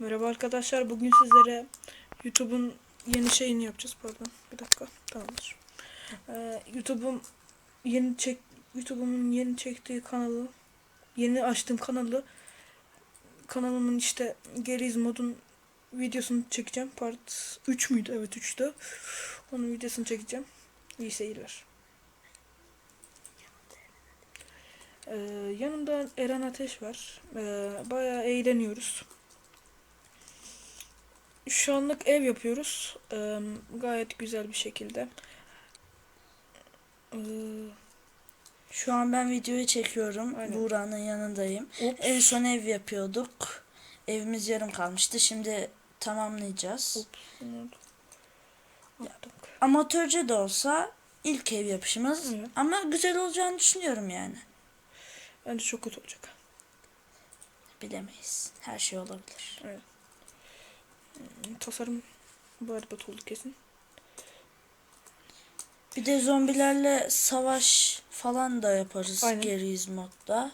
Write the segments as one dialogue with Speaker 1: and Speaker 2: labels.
Speaker 1: Merhaba arkadaşlar. Bugün sizlere YouTube'un yeni şeyini yapacağız. Pardon. Bir dakika. Tamamdır. Ee, YouTube'um yeni çek YouTube'umun yeni çektiği kanalı yeni açtığım kanalı kanalımın işte Geriz modun videosunu çekeceğim. Part 3 müydü? Evet 3'tü. Onun videosunu çekeceğim. İyi seyirler. Ee, yanımda Eren Ateş var. Ee, bayağı eğleniyoruz. Şu anlık ev yapıyoruz. Ee, gayet güzel bir şekilde. Ee,
Speaker 2: Şu an ben videoyu çekiyorum.
Speaker 1: Aynen.
Speaker 2: Buğra'nın yanındayım.
Speaker 1: Ups.
Speaker 2: En son ev yapıyorduk. Evimiz yarım kalmıştı. Şimdi tamamlayacağız.
Speaker 1: Ups.
Speaker 2: Amatörce de olsa ilk ev yapışımız.
Speaker 1: Evet.
Speaker 2: Ama güzel olacağını düşünüyorum yani.
Speaker 1: Bence çok kötü olacak.
Speaker 2: Bilemeyiz. Her şey olabilir.
Speaker 1: Tasarım berbat oldu kesin.
Speaker 2: Bir de zombilerle savaş falan da yaparız
Speaker 1: Aynen.
Speaker 2: Geriz modda.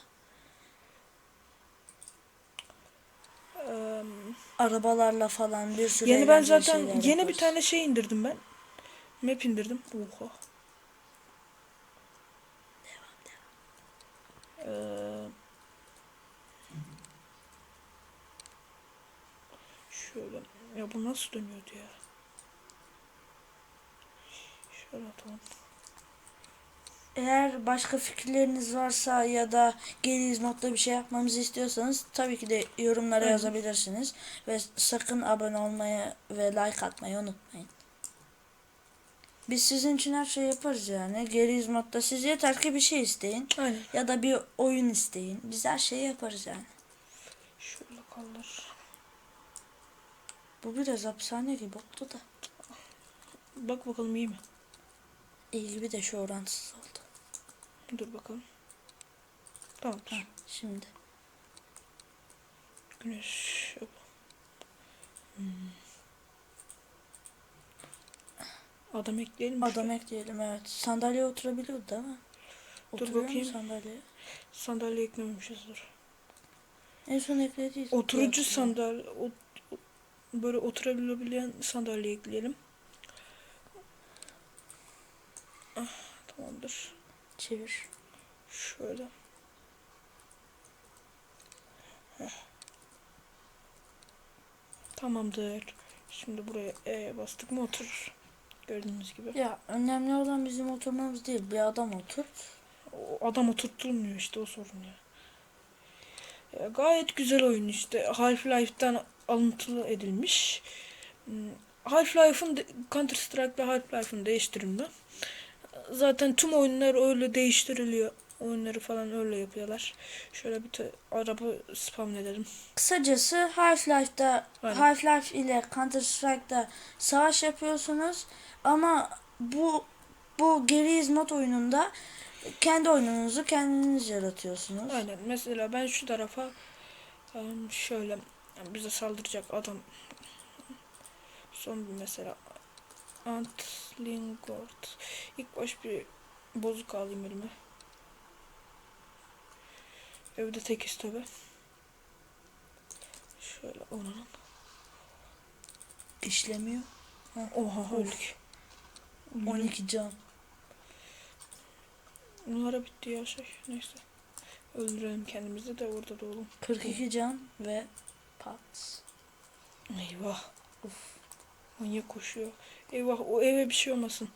Speaker 1: Ee,
Speaker 2: Arabalarla falan bir sürü
Speaker 1: yeni ben zaten yeni bir
Speaker 2: yaparız.
Speaker 1: tane şey indirdim ben. Map indirdim. Oha. Ee, şöyle. Ya bu nasıl dönüyordu ya? Şöyle atalım.
Speaker 2: Eğer başka fikirleriniz varsa ya da Geliz modda bir şey yapmamızı istiyorsanız tabii ki de yorumlara
Speaker 1: Aynen.
Speaker 2: yazabilirsiniz. Ve sakın abone olmayı ve like atmayı unutmayın. Biz sizin için her şeyi yaparız yani. Geliz modda siz yeter ki bir şey isteyin.
Speaker 1: Aynen.
Speaker 2: Ya da bir oyun isteyin. Biz her şeyi yaparız yani.
Speaker 1: Şöyle kaldır.
Speaker 2: Bu biraz hapishane gibi oldu da.
Speaker 1: Bak bakalım iyi mi?
Speaker 2: İyi gibi de şu orantısız oldu.
Speaker 1: Dur bakalım. Tamamdır.
Speaker 2: Ha, şimdi.
Speaker 1: Güneş. Hmm. Adam ekleyelim.
Speaker 2: Adam ekleyelim evet. Sandalyeye oturabiliyordu değil mi?
Speaker 1: Dur
Speaker 2: Oturuyor mu
Speaker 1: bakayım.
Speaker 2: sandalyeye?
Speaker 1: Sandalye eklememişizdir.
Speaker 2: En son eklediyiz.
Speaker 1: Oturucu sandalye. o- o- böyle oturabilebilen sandalye ekleyelim. Ah, tamamdır.
Speaker 2: Çevir.
Speaker 1: Şöyle. Heh. Tamamdır. Şimdi buraya E bastık mı oturur. Gördüğünüz gibi.
Speaker 2: Ya önemli olan bizim oturmamız değil. Bir adam otur.
Speaker 1: O adam oturtulmuyor işte o sorun ya. Ya gayet güzel oyun işte. Half-Life'dan alıntılı edilmiş. Hmm, Half-Life'ın Counter Strike ve Half-Life'ın değiştirimi. Zaten tüm oyunlar öyle değiştiriliyor. Oyunları falan öyle yapıyorlar. Şöyle bir araba spam edelim.
Speaker 2: Kısacası Half-Life'da. Half-Life ile Counter Strike'da savaş yapıyorsunuz ama bu bu Geriz mod oyununda kendi oyununuzu kendiniz yaratıyorsunuz.
Speaker 1: Aynen. Mesela ben şu tarafa şöyle em, bize saldıracak adam son bir mesela Antlingord. İlk baş bir bozuk alayım elime. Evde tekiz tabi. Şöyle onun.
Speaker 2: İşlemiyor.
Speaker 1: Oha öldük.
Speaker 2: 12 can.
Speaker 1: Numara bitti ya şey. Neyse. Öldürelim kendimizi de orada da oğlum.
Speaker 2: 42 can ve pat.
Speaker 1: Eyvah. Of. Manyak koşuyor. Eyvah o eve bir şey olmasın.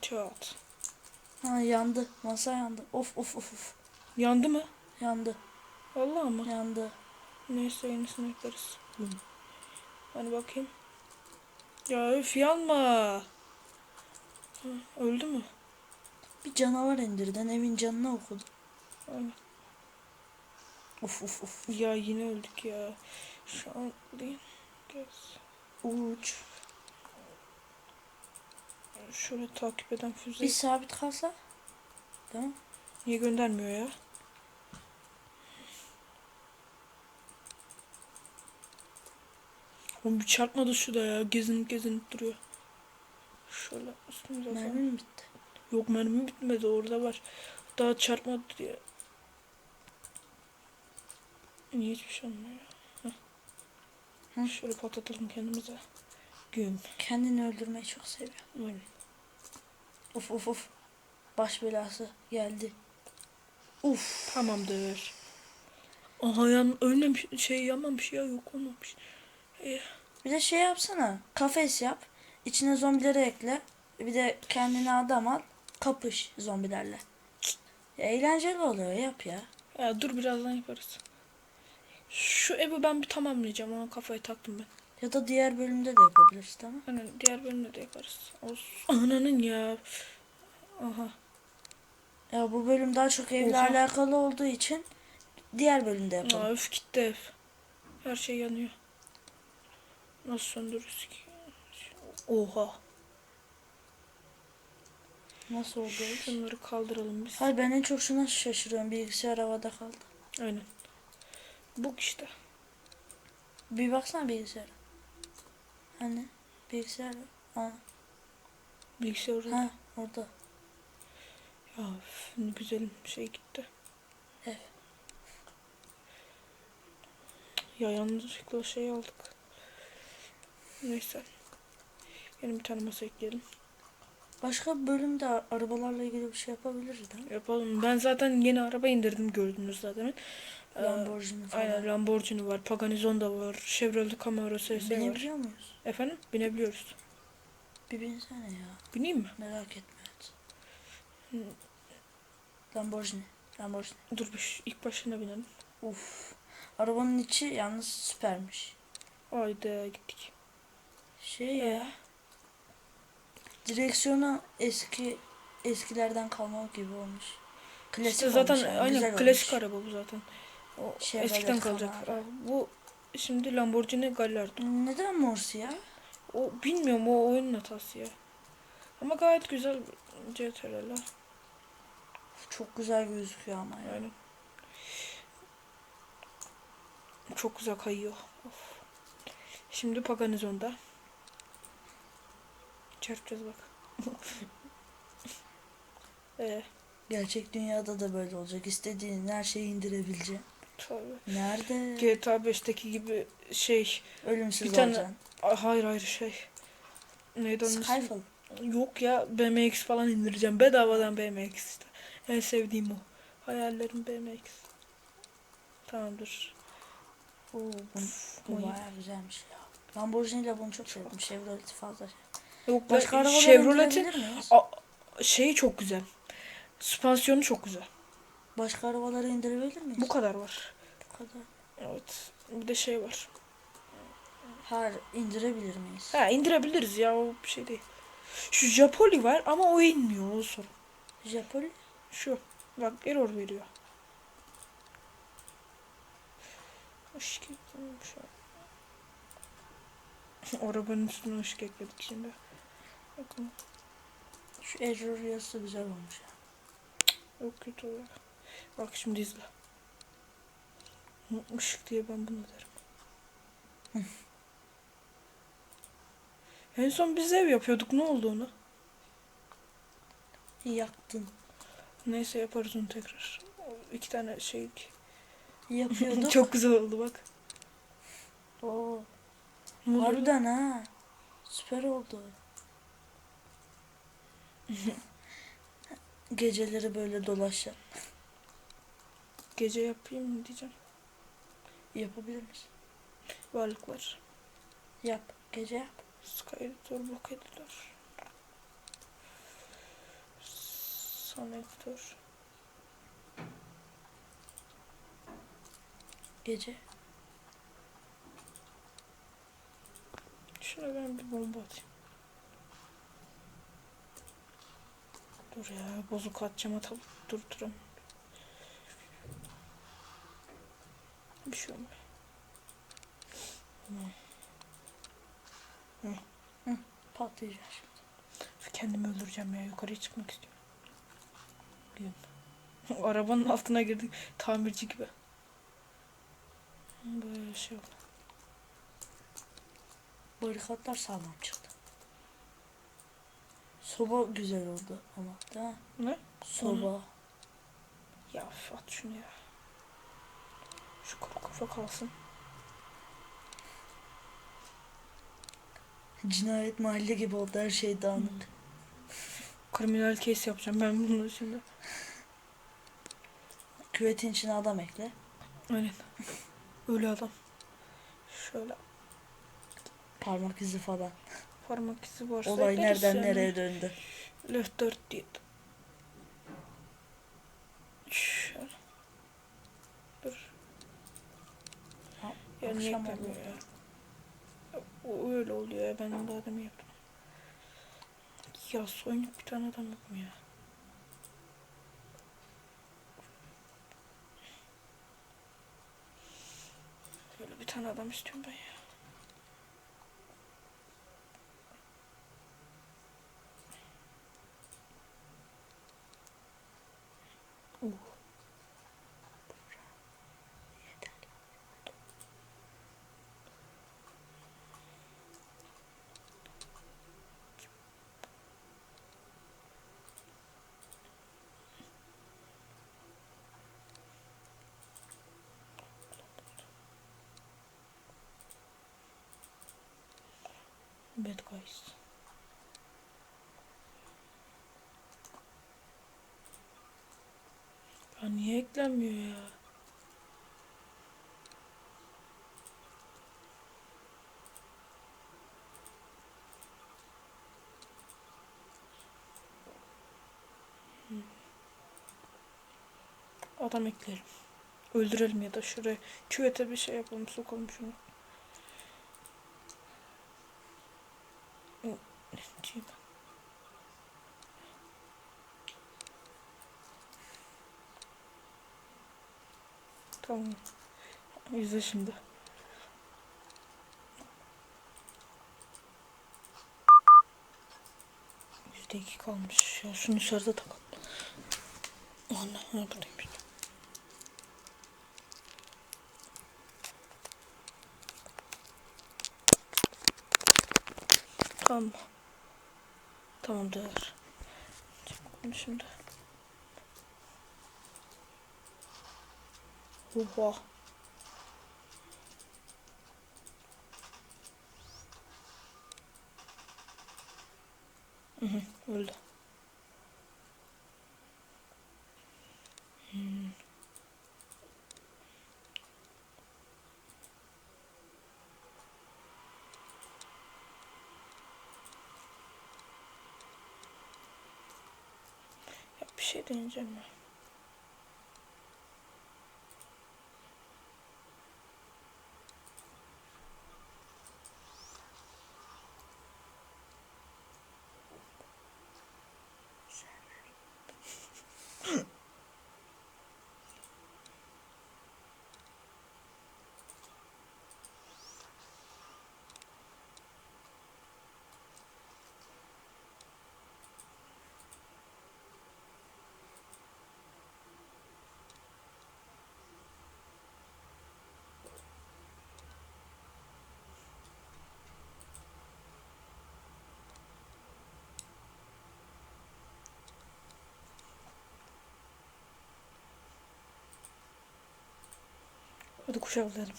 Speaker 1: Çat.
Speaker 2: Ha yandı. Masa yandı. Of of of of.
Speaker 1: Yandı mı?
Speaker 2: Yandı.
Speaker 1: Vallahi mı?
Speaker 2: Yandı.
Speaker 1: Neyse yenisini yaparız.
Speaker 2: Hı.
Speaker 1: Hadi bakayım. Ya öf yanma. Hı, öldü mü?
Speaker 2: Bir canavar indirden evin canını okudu.
Speaker 1: Aynen.
Speaker 2: Of of of.
Speaker 1: Ya yine öldük ya. Gez.
Speaker 2: Uç.
Speaker 1: Şöyle takip eden füze.
Speaker 2: Bir sabit kalsa. Mi?
Speaker 1: Niye göndermiyor ya? Oğlum bir çarpmadı şu da ya. Gezinip gezinip duruyor. Şöyle üstümüze.
Speaker 2: Mermi mi bitti?
Speaker 1: Yok mermi bitmedi orada var. Daha çarpmadı diye. Niye hiçbir şey olmuyor ya?
Speaker 2: Hı.
Speaker 1: Şöyle patlatalım kendimize. Güm.
Speaker 2: Kendini öldürmeyi çok seviyor.
Speaker 1: Aynen.
Speaker 2: Uf uf uf. Baş belası geldi. Uf.
Speaker 1: Tamamdır. Aha yan ölmemiş şey yanmamış ya yok olmamış. Eh,
Speaker 2: Bir de şey yapsana. Kafes yap. İçine zombileri ekle. Bir de kendine adam al. Kapış zombilerle. Eğlenceli oluyor yap ya.
Speaker 1: ya dur birazdan yaparız. Şu evi ben bir tamamlayacağım. Ona kafayı taktım ben.
Speaker 2: Ya da diğer bölümde de yapabiliriz tamam
Speaker 1: Hani diğer bölümde de yaparız. Olsun. Ananın ya. Aha.
Speaker 2: Ya bu bölüm daha çok evle
Speaker 1: Oha.
Speaker 2: alakalı olduğu için diğer bölümde yapalım.
Speaker 1: Aa, öf gitti ev. Her şey yanıyor. Nasıl söndürürüz ki? Oha.
Speaker 2: Nasıl oldu?
Speaker 1: Şunları kaldıralım biz.
Speaker 2: Hayır ben en çok şuna şaşırıyorum. Bilgisayar havada kaldı.
Speaker 1: Aynen. Bu işte.
Speaker 2: Bir baksana bilgisayara. Hani bilgisayar ha,
Speaker 1: Bilgisayar orada.
Speaker 2: ha orada.
Speaker 1: Ya ne güzel şey gitti.
Speaker 2: Evet.
Speaker 1: Ya yanlışlıkla şey aldık. Neyse. Yeni bir tane masa ekleyelim.
Speaker 2: Başka bir bölümde arabalarla ilgili bir şey yapabiliriz değil mi?
Speaker 1: Yapalım. Ben zaten yeni araba indirdim gördünüz zaten. Ee,
Speaker 2: Lamborghini falan.
Speaker 1: Aynen Lamborghini var, Pagani da var, Chevrolet Camaro SS var.
Speaker 2: Binebiliyor muyuz?
Speaker 1: Efendim? Binebiliyoruz.
Speaker 2: Bir binsene ya.
Speaker 1: Bineyim mi?
Speaker 2: Merak etme. evet.
Speaker 1: Hı.
Speaker 2: Lamborghini. Lamborghini.
Speaker 1: Dur bir ilk başına binelim.
Speaker 2: Uf. Arabanın içi yalnız süpermiş.
Speaker 1: Haydi gittik.
Speaker 2: Şey ya. Direksiyonu eski eskilerden kalma gibi olmuş. Klasik
Speaker 1: işte zaten
Speaker 2: olmuş yani,
Speaker 1: aynen
Speaker 2: güzel
Speaker 1: klasik
Speaker 2: olmuş.
Speaker 1: araba bu zaten. O
Speaker 2: Chevrolet
Speaker 1: eskiden kalacak.
Speaker 2: Camaro.
Speaker 1: Bu şimdi Lamborghini Gallardo.
Speaker 2: Neden morsi ya?
Speaker 1: O bilmiyorum o oyunun hatası ya. Ama gayet güzel CTRL'ler.
Speaker 2: Çok güzel gözüküyor ama ya.
Speaker 1: Aynen. Çok güzel kayıyor. Of. Şimdi Paganizon'da. Çarpacağız bak. ee,
Speaker 2: Gerçek dünyada da böyle olacak. İstediğin her şeyi indirebileceksin.
Speaker 1: Tabii.
Speaker 2: Nerede?
Speaker 1: GTA 5'teki gibi şey.
Speaker 2: Ölümsüz
Speaker 1: bir tane-
Speaker 2: olacaksın.
Speaker 1: Hayır hayır şey. Neydi onun?
Speaker 2: Skyfall.
Speaker 1: Yok ya BMX falan indireceğim. Bedavadan BMX işte. En sevdiğim o. Hayallerim BMX. Tamamdır.
Speaker 2: Oo, bu, bu bayağı güzelmiş ya. Lamborghini ile bunu çok sevdim. Chevrolet'i fazla şey.
Speaker 1: Yok
Speaker 2: Başka
Speaker 1: ben
Speaker 2: arabaları
Speaker 1: Chevrolet'in şeyi çok güzel. Süspansiyonu çok güzel.
Speaker 2: Başka arabaları indirebilir miyiz?
Speaker 1: Bu kadar var.
Speaker 2: Bu kadar.
Speaker 1: Evet. Bir de şey var.
Speaker 2: Hayır indirebilir miyiz?
Speaker 1: Ha indirebiliriz ya o bir şey değil. Şu Japoli var ama o inmiyor o sorun.
Speaker 2: Japon
Speaker 1: Şu. Bak error veriyor. Şu an. Arabanın üstüne hoş ekledik şimdi. Bakın.
Speaker 2: şu error yazısı güzel olmuş ya.
Speaker 1: Yok kötü oluyor. Bak şimdi izle. Işık diye ben bunu derim. en son biz ev yapıyorduk. Ne oldu ona?
Speaker 2: Yaktın.
Speaker 1: Neyse yaparız onu tekrar. İki tane şey.
Speaker 2: Yapıyorduk.
Speaker 1: Çok güzel oldu bak.
Speaker 2: Oo. Harbiden ha. Süper oldu. Geceleri böyle dolaşacağım.
Speaker 1: Gece yapayım mı diyeceğim.
Speaker 2: Yapabilir misin?
Speaker 1: Varlıklar.
Speaker 2: Yap. Gece yap.
Speaker 1: Sky Editor, Editor. Sun Editor.
Speaker 2: Gece.
Speaker 1: Şuna ben bir bomba atayım. Dur ya bozuk atacağım atıp durduram. Bir şey olmuyor.
Speaker 2: Patlayacak şimdi.
Speaker 1: Kendimi öldüreceğim ya yukarıya çıkmak istiyorum. Arabanın altına girdik tamirci gibi. Böyle şey oldu.
Speaker 2: Barikatlar sağlam çıktı. Soba güzel oldu ama değil mi?
Speaker 1: Ne?
Speaker 2: Soba.
Speaker 1: Ya üf, at şunu ya. Şu kuru kafa kalsın.
Speaker 2: Cinayet mahalle gibi oldu her şey dağınık.
Speaker 1: Kriminal case yapacağım ben bunu şimdi.
Speaker 2: Küvetin içine adam ekle.
Speaker 1: Aynen. Ölü adam. Şöyle
Speaker 2: Parmak izi falan.
Speaker 1: parmak izi varsa
Speaker 2: Olay nereden
Speaker 1: yani.
Speaker 2: nereye döndü.
Speaker 1: Left 4 diye. Dur.
Speaker 2: Ha,
Speaker 1: Ya niye
Speaker 2: akşam oldu.
Speaker 1: ya? O öyle oluyor ya ben daha demin yaptım. Ya soyunuk bir tane adam yok mu ya? Böyle bir tane adam istiyorum ben ya. Bad guys. Ya niye eklenmiyor ya? Adam ekleyelim. Öldürelim ya da şuraya küvete bir şey yapalım sokalım şunu. Tamam. İzle şimdi. Yüzde iki kalmış. Ya şunu dışarıda takalım. Ha buradaymış. Tamam. Tamam değer. Bunu şimdi. Oha. Hı hı, öldü. Hmm. Ya bir şey deneyeceğim Hadi kuşaklayalım.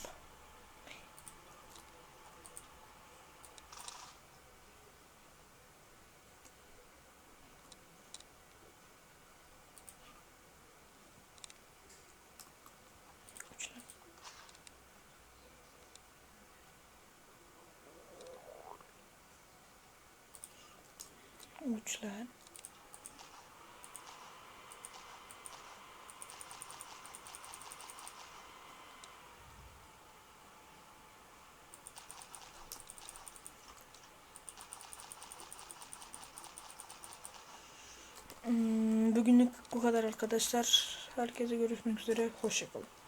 Speaker 1: Uçlar. Uçlar. Hmm, Bugünlük bu kadar arkadaşlar. Herkese görüşmek üzere. Hoşçakalın.